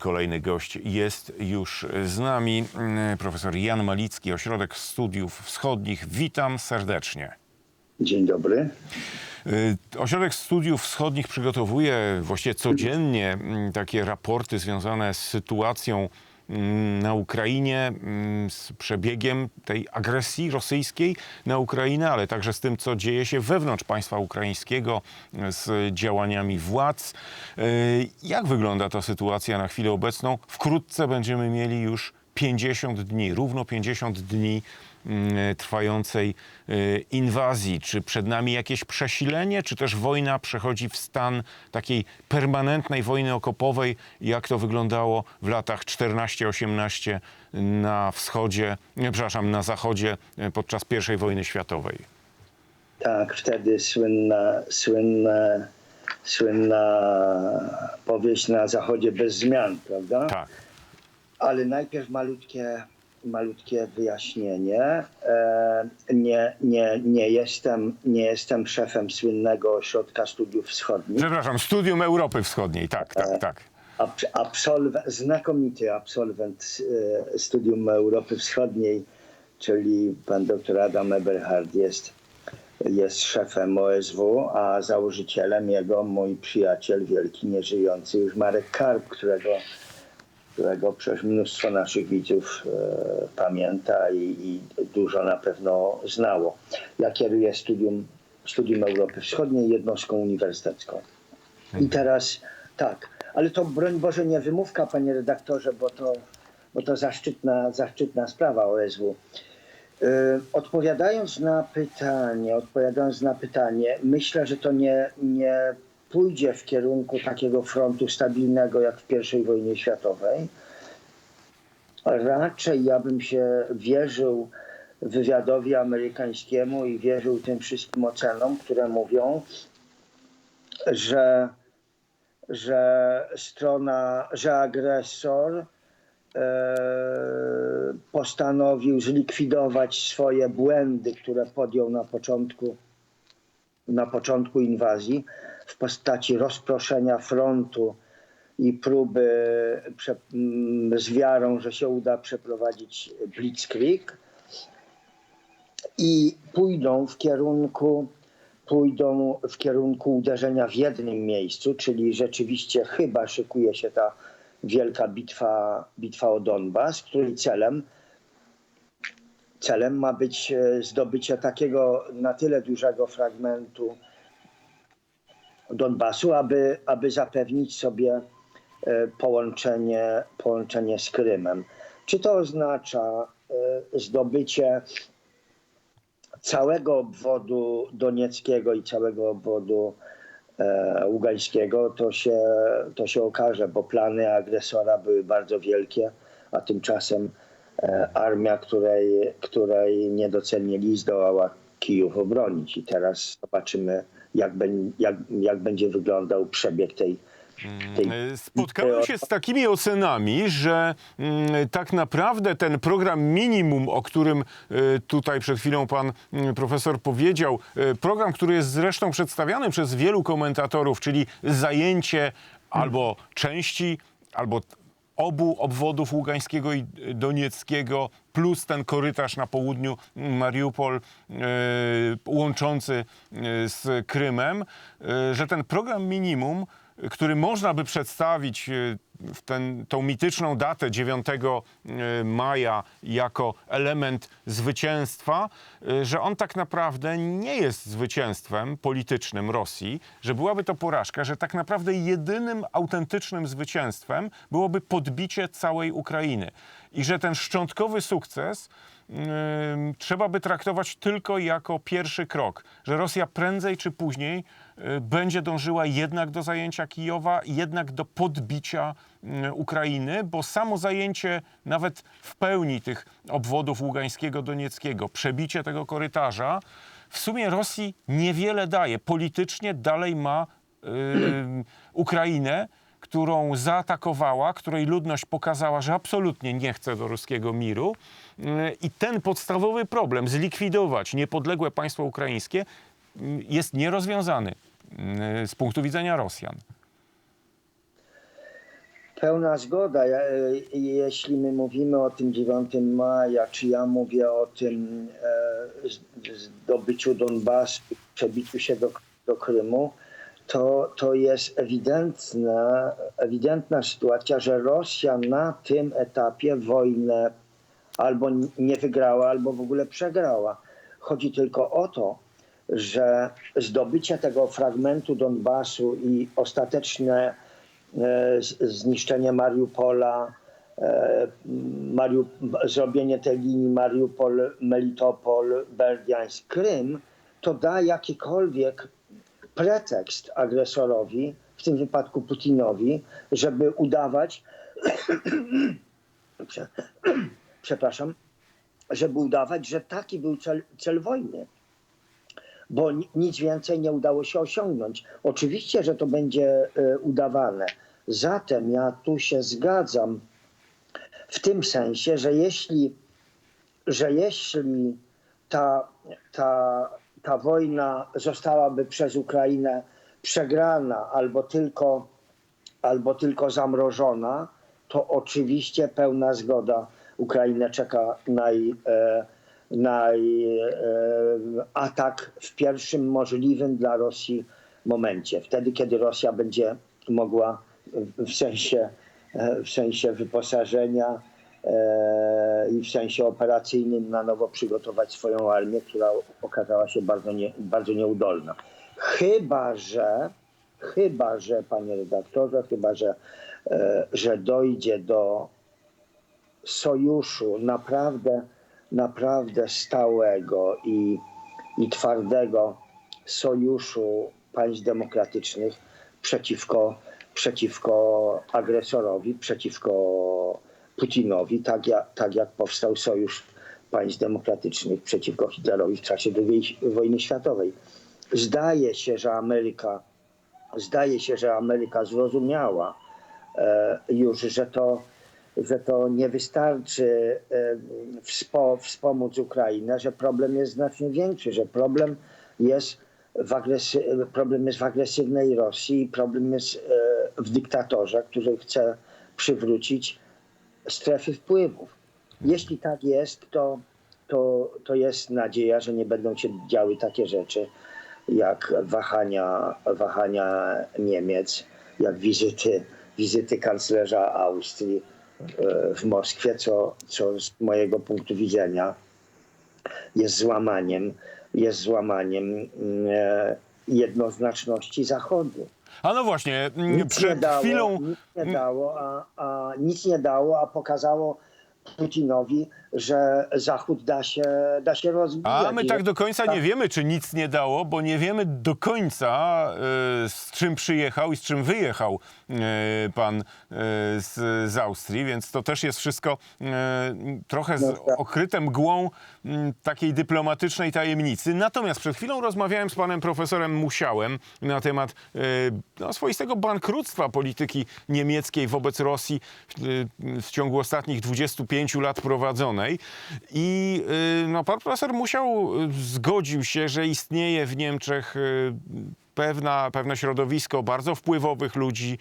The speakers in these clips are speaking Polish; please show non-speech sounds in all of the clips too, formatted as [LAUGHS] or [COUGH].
kolejny gość jest już z nami. Mm, Profesor Jan Malicki, Ośrodek Studiów Wschodnich. Witam serdecznie. Dzień dobry. Y, Ośrodek Studiów Wschodnich przygotowuje właściwie codziennie mm, takie raporty związane z sytuacją na Ukrainie, mm, z przebiegiem tej agresji rosyjskiej na Ukrainę, ale także z tym, co dzieje się wewnątrz państwa ukraińskiego, y, z działaniami władz. Y, Jak wygląda ta sytuacja na chwilę obecną? Wkrótce będziemy mieli już 50 dni, równo 50 dni mm, trwającej y, inwazji. Czy przed nami jakieś przesilenie, czy też wojna przechodzi w stan takiej permanentnej wojny okopowej, jak to wyglądało w latach 14-18 na wschodzie, nie, przepraszam, na zachodzie podczas I wojny światowej? Tak, wtedy słynna, słynna, słynna powieść na zachodzie bez zmian, prawda? Tak. Ale najpierw malutkie, malutkie wyjaśnienie. E, nie, nie, nie, jestem, nie jestem szefem słynnego ośrodka studiów wschodnich. Przepraszam, Studium Europy Wschodniej, tak, tak, tak. Abs- absolwe- znakomity absolwent e, Studium Europy Wschodniej, czyli pan dr Adam Eberhard jest, jest szefem OSW, a założycielem jego mój przyjaciel wielki, nieżyjący już Marek Karp, którego, którego przecież mnóstwo naszych widzów e, pamięta i, i dużo na pewno znało. Ja kieruję Studium, Studium Europy Wschodniej, jednostką uniwersytecką. I teraz tak, ale to broń Boże nie wymówka, panie redaktorze, bo to, bo to zaszczytna, zaszczytna sprawa OSW. Yy, odpowiadając na pytanie, odpowiadając na pytanie, myślę, że to nie, nie pójdzie w kierunku takiego frontu stabilnego jak w I wojnie światowej. Raczej ja bym się wierzył wywiadowi amerykańskiemu i wierzył tym wszystkim ocenom, które mówią, że, że strona, że agresor e, postanowił zlikwidować swoje błędy, które podjął na początku, na początku inwazji w postaci rozproszenia frontu i próby prze, m, z wiarą, że się uda przeprowadzić blitzkrieg. I pójdą w kierunku pójdą w kierunku uderzenia w jednym miejscu, czyli rzeczywiście chyba szykuje się ta wielka bitwa, bitwa o Donbas, której celem celem ma być e, zdobycie takiego na tyle dużego fragmentu Donbasu, aby, aby zapewnić sobie e, połączenie, połączenie z Krymem. Czy to oznacza e, zdobycie całego obwodu donieckiego i całego obwodu e, ługańskiego, to się, to się okaże, bo plany agresora były bardzo wielkie, a tymczasem armia, której, której nie docenili, zdołała Kijów obronić. I teraz zobaczymy, jak, ben, jak, jak będzie wyglądał przebieg tej, tej E, Spotkałem się z takimi ocenami, że mm, tak naprawdę ten program minimum, o którym e, tutaj przed chwilą pan mm, profesor powiedział, e, program, który jest zresztą przedstawiany przez wielu komentatorów, czyli zajęcie albo części, albo obu obwodów Ługańskiego i Donieckiego, plus ten korytarz na południu mm, Mariupol e, łączący e, z Krymem, e, że ten program minimum, który można by przedstawić e, w ten, tą mityczną datę 9 e, maja jako element zwycięstwa, e, że on tak naprawdę nie jest zwycięstwem politycznym Rosji, że byłaby to porażka, że tak naprawdę jedynym autentycznym zwycięstwem byłoby podbicie całej Ukrainy. I że ten szczątkowy sukces ym, trzeba by traktować tylko jako pierwszy krok, że Rosja prędzej czy później będzie dążyła jednak do zajęcia Kijowa, jednak do podbicia y, Ukrainy, bo samo zajęcie nawet w pełni tych obwodów Ługańskiego, Donieckiego, przebicie tego korytarza, w sumie Rosji niewiele daje. Politycznie dalej ma y, Ukrainę, którą zaatakowała, której ludność pokazała, że absolutnie nie chce do ruskiego miru. Y, I ten podstawowy problem, zlikwidować niepodległe państwo ukraińskie, y, jest nierozwiązany y, z punktu widzenia Rosjan. Pełna zgoda. E, jeśli my mówimy o tym 9 maja, czy ja mówię o tym e, zdobyciu Donbasu, przebiciu się do, do Krymu, to, to jest ewidentna, ewidentna sytuacja, że Rosja na tym etapie wojnę albo nie wygrała, albo w ogóle przegrała. Chodzi tylko o to, że zdobycie tego fragmentu Donbasu i ostateczne e, zniszczenie Mariupola, e, zrobienie tej linii Mariupol, Melitopol, Berdiańsk, Krym, to da jakikolwiek pretekst agresorowi, w tym wypadku Putinowi, żeby udawać, [COUGHS] Prze- [COUGHS] przepraszam, żeby udawać, że taki był cel, cel wojny bo ni- nic więcej nie udało się osiągnąć. Oczywiście, że to będzie e, udawane. Zatem ja tu się zgadzam w tym sensie, że jeśli, że jeśli ta, ta, ta wojna zostałaby przez Ukrainę przegrana albo tylko, albo tylko zamrożona, to oczywiście pełna zgoda. Ukrainę czeka naj, e, naj, e, atak w pierwszym możliwym dla Rosji momencie. Wtedy, kiedy Rosja będzie mogła w- sensie, e, w sensie wyposażenia e, i w sensie operacyjnym na nowo przygotować swoją armię, która okazała się bardzo, nie, bardzo nieudolna. Chyba, że chyba, że panie redaktorze, chyba, że, e, że dojdzie do sojuszu naprawdę, naprawdę stałego i, i twardego sojuszu państw demokratycznych przeciwko, przeciwko agresorowi, przeciwko Putinowi, tak jak, tak jak powstał sojusz państw demokratycznych przeciwko Hitlerowi w czasie II wojny światowej. Zdaje się, że Ameryka, zdaje się, że Ameryka zrozumiała e, już, że to, że to nie wystarczy wspo, wspomóc Ukrainę, że problem jest znacznie większy, że problem jest w, agresy, problem jest w agresywnej Rosji, problem jest e, w dyktatorze, który chce przywrócić strefy wpływów. Jeśli tak jest, to, to, to jest nadzieja, że nie będą się działy takie rzeczy jak wahania, wahania Niemiec, jak wizyty, wizyty kanclerza Austrii w Moskwie, co, co z mojego punktu widzenia jest złamaniem, jest złamaniem e, jednoznaczności Zachodu. A no właśnie, mm, Nic nie przed dało, chwilą... nic nie dało, a, a nic nie dało, a pokazało Putinowi, że Zachód da się, da się rozwijać. A my tak do końca nie wiemy, czy nic nie dało, bo nie wiemy do końca, y, z czym przyjechał i z czym wyjechał y, pan y, z, z Austrii, więc to też jest wszystko y, trochę z, No tak. okryte mgłą takiej dyplomatycznej tajemnicy. Natomiast przed chwilą rozmawiałem z panem profesorem Musiałem na temat y, no, swoistego bankructwa polityki niemieckiej wobec Rosji y, w ciągu ostatnich 25 lat prowadzonej. I y, no, pan profesor Musiał y, zgodził się, że istnieje w Niemczech y, pewna, pewne środowisko bardzo wpływowych ludzi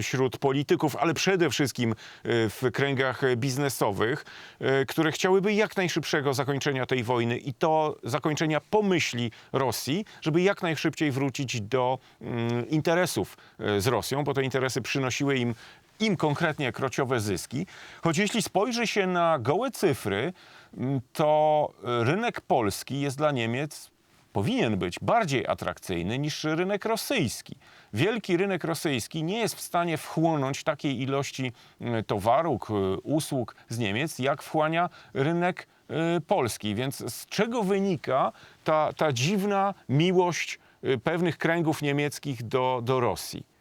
wśród polityków, ale przede wszystkim w kręgach biznesowych, które chciałyby jak najszybszego zakończenia tej wojny i to zakończenia pomyśli Rosji, żeby jak najszybciej wrócić do mm, interesów z Rosją, bo te interesy przynosiły im im konkretnie krociowe zyski. Choć jeśli spojrzy się na gołe cyfry, mm, to y, rynek polski jest dla Niemiec powinien być bardziej atrakcyjny niż rynek rosyjski. Wielki rynek rosyjski nie jest w stanie wchłonąć takiej ilości y, towaru, k- usług z Niemiec, jak wchłania rynek y, polski. Więc z czego wynika ta, ta dziwna miłość pewnych kręgów niemieckich do, do Rosji?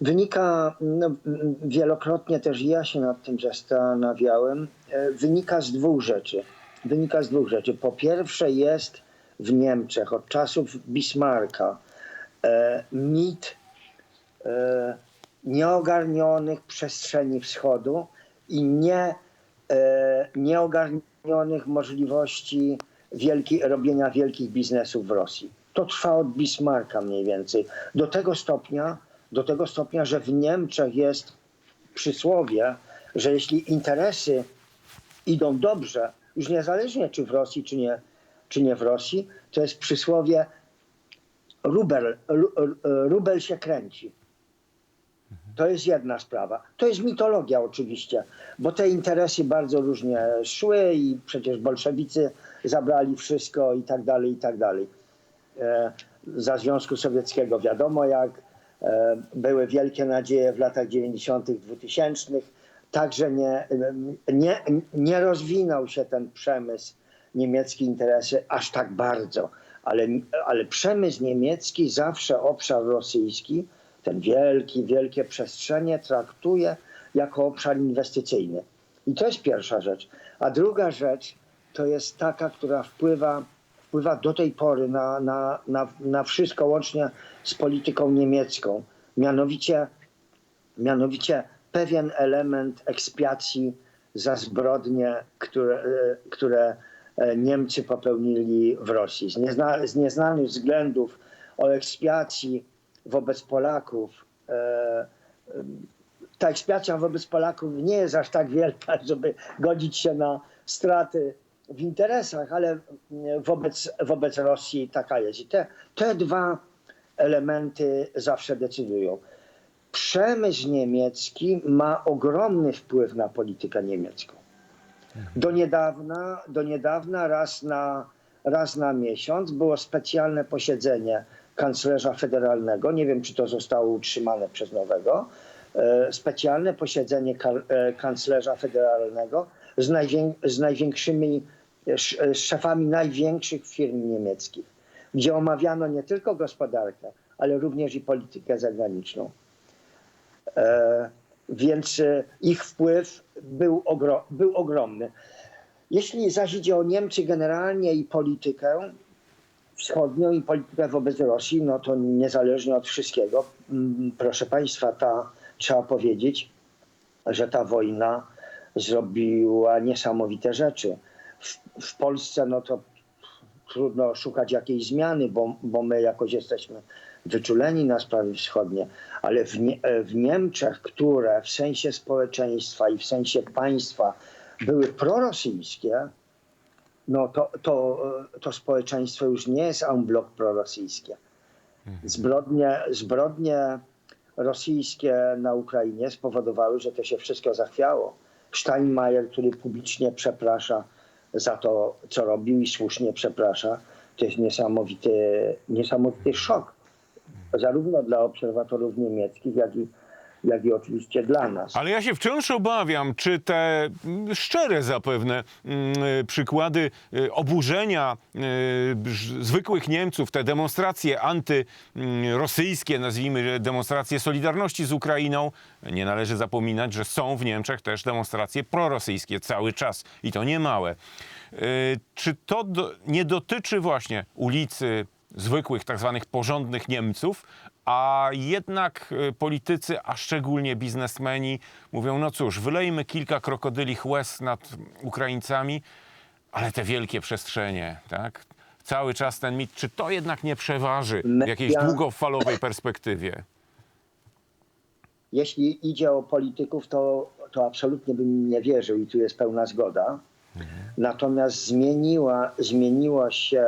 Wynika, no, wielokrotnie też ja się nad tym zastanawiałem, e, wynika z dwóch rzeczy. Wynika z dwóch rzeczy. Po pierwsze jest w Niemczech od czasów Bismarcka e, mit e, nieogarnionych przestrzeni wschodu i nie, e, nieogarnionych możliwości wielki, robienia wielkich biznesów w Rosji. To trwa od Bismarcka mniej więcej. Do tego stopnia, do tego stopnia, że w Niemczech jest przysłowie, że jeśli interesy idą dobrze, już niezależnie czy w Rosji, czy nie, czy nie w Rosji, to jest przysłowie rubel, ru, rubel się kręci. To jest jedna sprawa. To jest mitologia oczywiście, bo te interesy bardzo różnie szły i przecież bolszewicy zabrali wszystko i tak dalej, i tak dalej. E, za Związku Sowieckiego wiadomo jak. E, były wielkie nadzieje w latach 90., 2000. Także nie, nie, nie rozwinął się ten przemysł niemiecki interesy aż tak bardzo. Ale, ale przemysł niemiecki zawsze obszar rosyjski, ten wielki, wielkie przestrzenie traktuje jako obszar inwestycyjny. I to jest pierwsza rzecz. A druga rzecz to jest taka, która wpływa, wpływa do tej pory na, na, na, na wszystko łącznie z polityką niemiecką. Mianowicie, mianowicie pewien element ekspiacji za zbrodnie, które, e, które e, Niemcy popełnili w Rosji. Z, niezna, z nieznanych względów o ekspiacji wobec Polaków. E, e, ta ekspiacja wobec Polaków nie jest aż tak wielka, [LAUGHS] żeby godzić się na straty w interesach, ale wobec, wobec Rosji taka jest. I te, te dwa elementy zawsze decydują. Przemysł niemiecki ma ogromny wpływ na politykę niemiecką. Do niedawna, do niedawna raz, na, raz na miesiąc było specjalne posiedzenie kanclerza federalnego, nie wiem czy to zostało utrzymane przez nowego, e, specjalne posiedzenie e, kanclerza federalnego z, najwię- z największymi, sz- z szefami największych firm niemieckich, gdzie omawiano nie tylko gospodarkę, ale również i politykę zagraniczną. E, więc e, ich wpływ był, ogro- był ogromny. Jeśli zaś idzie o Niemcy generalnie i politykę wschodnią i politykę wobec Rosji, no to niezależnie od wszystkiego, mm, proszę Państwa, ta, trzeba powiedzieć, że ta wojna zrobiła niesamowite rzeczy. W, w Polsce no to trudno szukać jakiejś zmiany, bo, bo my jakoś jesteśmy wyczuleni na sprawy wschodnie, ale w, nie, w Niemczech, które w sensie społeczeństwa i w sensie państwa były prorosyjskie, no to, to, to społeczeństwo już nie jest en bloc prorosyjskie. Zbrodnie, zbrodnie rosyjskie na Ukrainie spowodowały, że to się wszystko zachwiało. Steinmeier, który publicznie przeprasza za to, co robił i słusznie przeprasza, to jest niesamowity, niesamowity szok. Zarówno dla obserwatorów niemieckich, jak i, jak i oczywiście dla nas. Ale ja się wciąż obawiam, czy te mm, szczere zapewne mm, y, przykłady y, oburzenia y, zwykłych Niemców, te demonstracje antyrosyjskie, nazwijmy je demonstracje solidarności z Ukrainą, nie należy zapominać, że są w Niemczech też demonstracje prorosyjskie cały czas i to nie małe. Y, Czy to do, nie dotyczy właśnie ulicy zwykłych, tak zwanych porządnych Niemców, a jednak y, politycy, a szczególnie biznesmeni mówią, no cóż, wylejmy kilka krokodylich łez nad Ukraińcami, ale te wielkie przestrzenie, tak? Cały czas ten mit, czy to jednak nie przeważy w jakiejś długofalowej perspektywie? Jeśli idzie o polityków, to, to absolutnie bym nie wierzył i tu jest pełna zgoda. Natomiast zmieniła, zmieniło się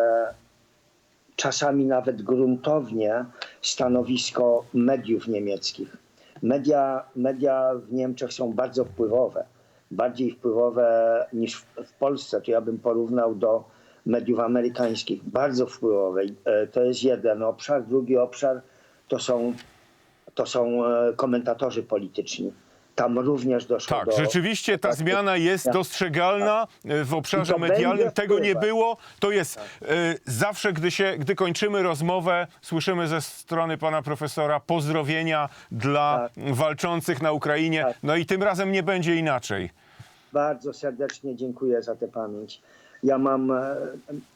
czasami nawet gruntownie stanowisko mediów niemieckich. Media, media w Niemczech są bardzo wpływowe, bardziej wpływowe niż w, w Polsce. To ja bym porównał do mediów amerykańskich. Bardzo wpływowe. E, To jest jeden obszar. Drugi obszar to są to są e, komentatorzy polityczni. Tam również doszło Tak, do... rzeczywiście ta zmiana jest dostrzegalna e, w obszarze I to medialnym. będzie Tego nie wpływać. było. To jest e, zawsze, gdy, się, gdy kończymy rozmowę, słyszymy ze strony pana profesora pozdrowienia dla walczących na Ukrainie. Tak. No i tym razem nie będzie inaczej. Bardzo serdecznie dziękuję za tę pamięć. Ja mam e,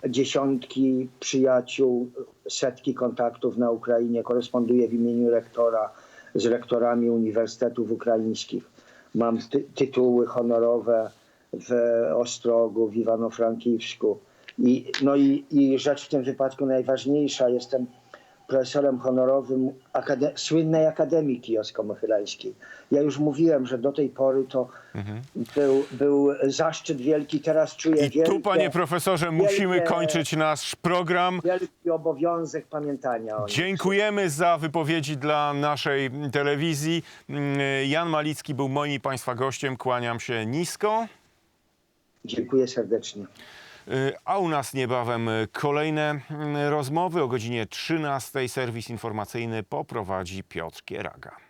dziesiątki przyjaciół, setki kontaktów na Ukrainie. Koresponduję w imieniu rektora z rektorami uniwersytetów ukraińskich. Mam ty tytuły honorowe w Ostrogu, w Iwano-Frankiwsku. I, no i, i rzecz w tym wypadku najważniejsza. Jestem profesorem honorowym akade- słynnej Akademii Kijowsko-Mohylańskiej. Ja już mówiłem, że do tej pory to był, był zaszczyt wielki, teraz czuję Mhm. I wielkie, tu, panie profesorze, musimy wielkie- kończyć nasz program. wielki obowiązek pamiętania o. Dziękujemy za wypowiedzi dla naszej telewizji. Mm, Jan Malicki był moim i Państwa gościem. Kłaniam się nisko. Dziękuję serdecznie. A u nas niebawem kolejne mm, rozmowy. O godzinie 13 serwis informacyjny poprowadzi Piotr Kieraga.